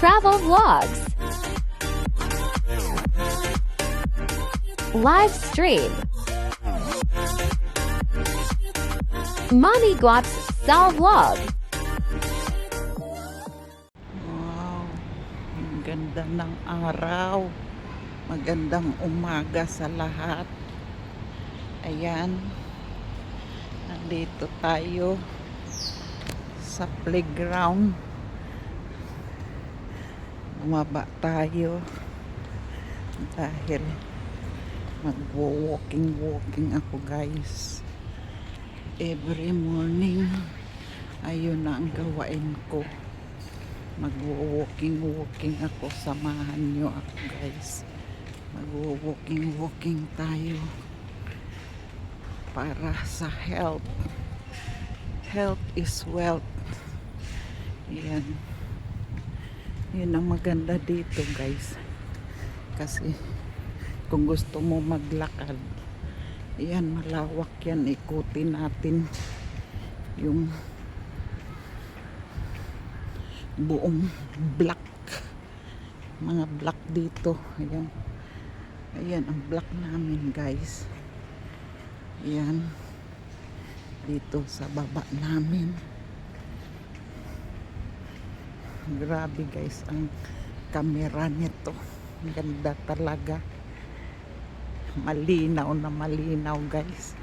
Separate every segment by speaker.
Speaker 1: travel vlogs, live stream, Mommy Guap's style vlog,
Speaker 2: Wow, ang ganda ng araw. Magandang umaga sa lahat. Ayan, nandito tayo sa playground. Bumaba tayo dahil mag-walking-walking ako guys. Every morning, ayun na ang gawain ko mag-walking-walking ako. Samahan nyo ako guys. Mag-walking-walking tayo para sa health. Health is wealth. Yan. Yun ang maganda dito guys. Kasi kung gusto mo maglakad, yan malawak yan. Ikutin natin yung buong block mga block dito ayan ayan ang block namin guys ayan dito sa baba namin grabe guys ang camera nito. Ganda talaga. Malinaw na malinaw guys.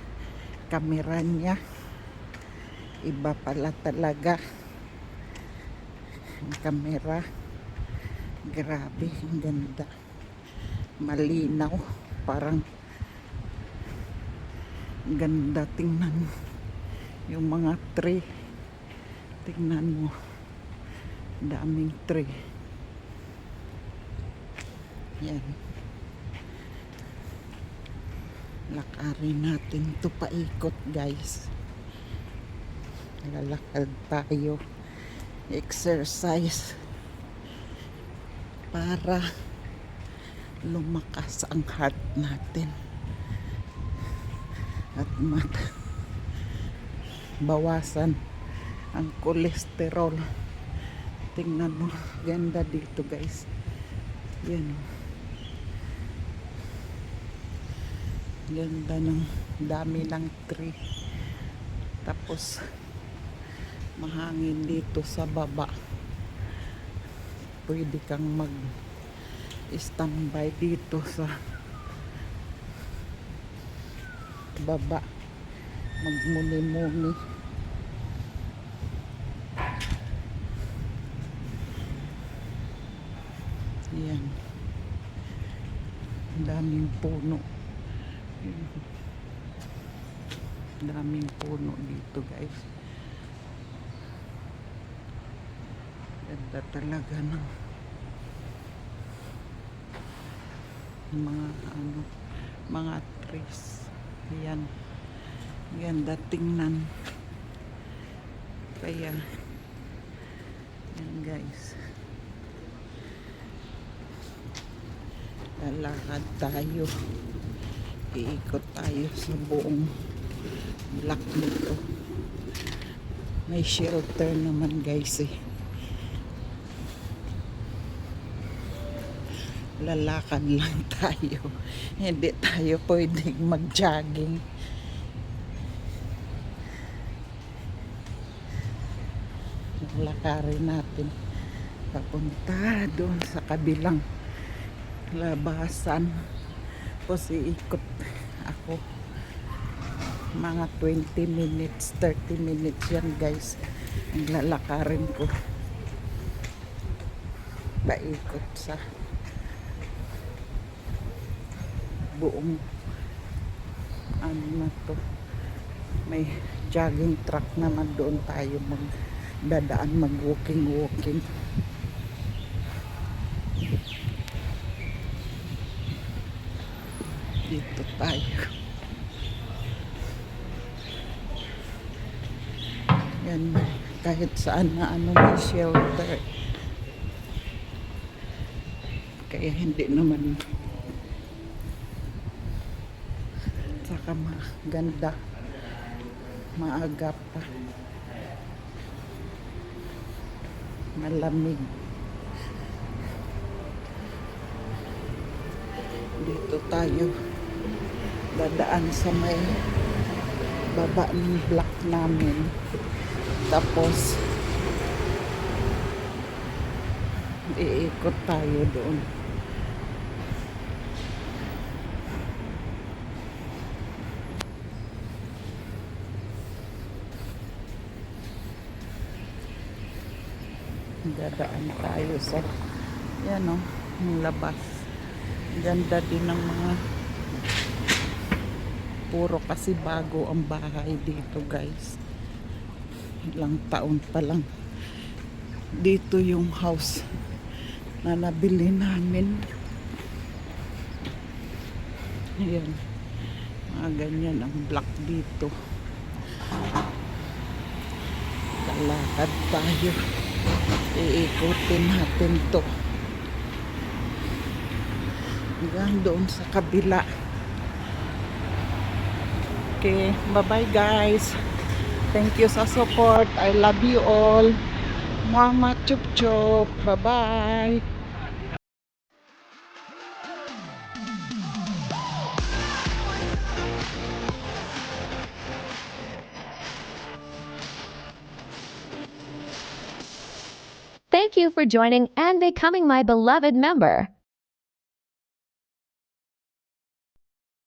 Speaker 2: Camera niya. Iba pala talaga. Ang camera. Grabe ang ganda. Malinaw. Parang ganda. Tingnan yung mga tree. Tingnan mo daming tree. Yan. Lakarin natin to paikot guys. Lalakad tayo. Exercise. Para lumakas ang heart natin. At mat bawasan ang kolesterol tingnan mo ganda dito guys. Yan. Ganda ng dami ng tree. Tapos mahangin dito sa baba. Pwede kang mag standby dito sa baba. Magmuni-muni yan daming puno daming puno dito guys Ganda talaga ng mga ano, mga trees. Yan. Ganda tingnan. Kaya, yan guys. Lalakad tayo. Iikot tayo sa buong block nito. May shelter naman guys eh. lalakad lang tayo. Hindi tayo pwedeng mag-jogging. Lalakarin natin papunta doon sa kabilang labasan. Tapos iikot ako mga 20 minutes, 30 minutes yan guys. Ang lalakarin ko. Paikot sa buong ano na to may jogging track naman doon tayo magdadaan mag walking walking dito tayo. Yan, kahit saan na ano may shelter. Kaya hindi naman. Saka maganda. Maaga pa. Malamig. Dito tayo dadaan sa may baba ng block namin. Tapos, iikot tayo doon. Dadaan tayo sa, yan o, yung labas. Ganda din ng mga puro kasi bago ang bahay dito guys. Ilang taon pa lang. Dito yung house na nabili namin. Ayan. Mga ganyan ang block dito. Lalakad tayo. Iikutin natin to. Hanggang doon sa kabila Okay, bye-bye guys. Thank you sa support. I love you all. Mama chup chup. Bye-bye.
Speaker 1: Thank you for joining and becoming my beloved member.